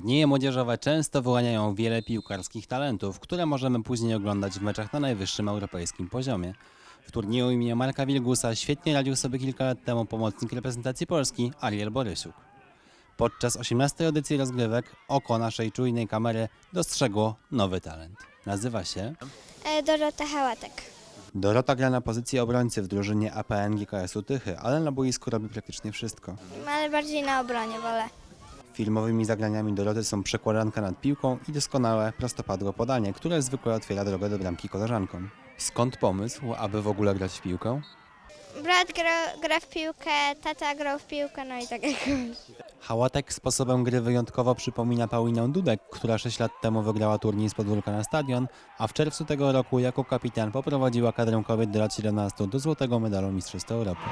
Turnieje młodzieżowe często wyłaniają wiele piłkarskich talentów, które możemy później oglądać w meczach na najwyższym europejskim poziomie. W turnieju imienia Marka Wilgusa świetnie radził sobie kilka lat temu pomocnik reprezentacji Polski Ariel Borysiuk. Podczas 18 edycji rozgrywek oko naszej czujnej kamery dostrzegło nowy talent. Nazywa się E, Dorota Hałatek. Dorota gra na pozycji obrońcy w drużynie APN GKS-u Tychy, ale na boisku robi praktycznie wszystko. Ale bardziej na obronie wolę. Filmowymi zagraniami Doroty są przekładanka nad piłką i doskonałe, prostopadłe podanie, które zwykle otwiera drogę do bramki koleżankom. Skąd pomysł, aby w ogóle grać w piłkę? Brat gra, gra w piłkę, tata grał w piłkę, no i tak jakoś. Hałatek sposobem gry wyjątkowo przypomina Paulinę Dudek, która 6 lat temu wygrała turniej z podwórka na stadion, a w czerwcu tego roku jako kapitan poprowadziła kadrę kobiet do lat 17 do złotego medalu Mistrzostw Europy.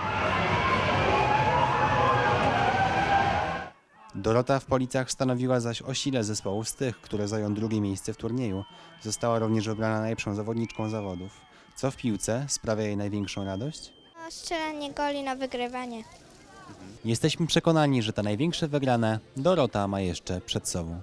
Dorota w Policach stanowiła zaś o sile zespołu z tych, które zajął drugie miejsce w turnieju. Została również wybrana najlepszą zawodniczką zawodów. Co w piłce sprawia jej największą radość? No, strzelanie goli na wygrywanie. Jesteśmy przekonani, że te największe wygrane Dorota ma jeszcze przed sobą.